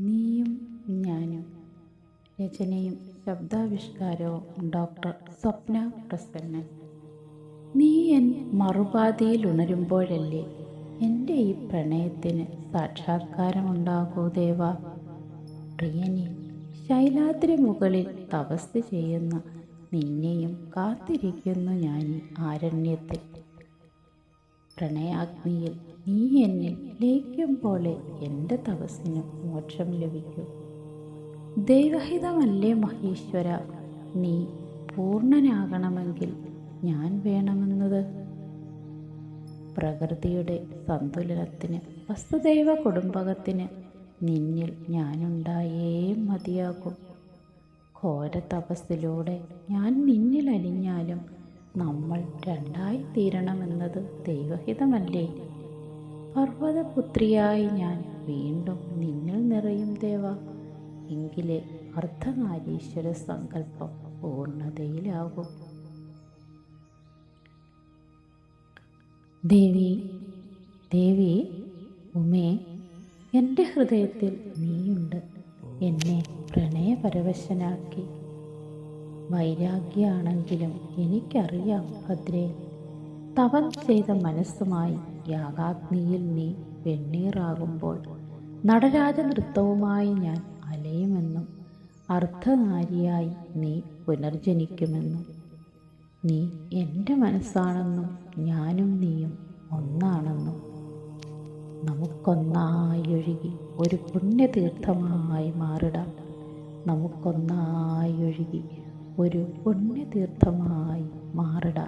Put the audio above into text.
നീയും ഞാനും രചനയും ശബ്ദാവിഷ്കാരവും ഡോക്ടർ സ്വപ്ന പ്രസന്നൻ. നീ എൻ മറുപാതിയിൽ ഉണരുമ്പോഴല്ലേ എന്റെ ഈ പ്രണയത്തിന് സാക്ഷാത്കാരമുണ്ടാകൂ ദേവ. പ്രിയനെ ശൈലാദ്രി മുകളിൽ തപസ് ചെയ്യുന്ന നിന്നെയും കാത്തിരിക്കുന്നു ഞാൻ ആരണ്യത്തിൽ. പ്രണയാഗ്നിയിൽ നീ എന്നിൽ ലയിക്കും പോലെ എന്റെ തപസ്സിന് മോക്ഷം ലഭിക്കും. ദൈവഹിതമല്ലേ മഹേശ്വര? നീ പൂർണനാകണമെങ്കിൽ ഞാൻ വേണമെന്നത്? പ്രകൃതിയുടെ സന്തുലനത്തിന് വസ്തുദൈവ കുടുംബകത്തിന് നിന്നിൽ ഞാനുണ്ടായേ മതിയാകും. ഘോര തപസ്സിലൂടെ ഞാൻ നിന്നിൽ അലിഞ്ഞാലും നമ്മൾ രണ്ടായി തീരണമെന്നത് ദൈവഹിതമല്ലേ? പർവതപുത്രിയായി ഞാൻ വീണ്ടും നിന്നിൽ നിറയും ദേവ. എങ്കിലേ അർദ്ധനാരീശ്വര സങ്കല്പം പൂർണതയിലാകും. ദേവി ദേവി ഉമേ എന്റെ ഹൃദയത്തിൽ നീയുണ്ട്. എന്നെ പ്രണയപരവശനാക്കി. വൈരാഗ്യാണെങ്കിലും എനിക്കറിയാം ഭദ്രേ. തവം ചെയ്ത മനസ്സുമായി യാഗാഗ്നിയിൽ നീ വെണ്ണീറാകുമ്പോൾ നടരാജ നൃത്തവുമായി ഞാൻ അലയുമെന്നും അർദ്ധനാരിയായി നീ പുനർജനിക്കുമെന്നും. നീ എന്റെ മനസ്സാണെന്നും ഞാനും നീയും ഒന്നാണെന്നും. നമുക്കൊന്നായി ഒഴുകി ഒരു പുണ്യതീർത്ഥമായി മാറിടാം. നമുക്കൊന്നായി ഒഴുകി ഒരു പുണ്യതീർത്ഥമായി മാറിടാം.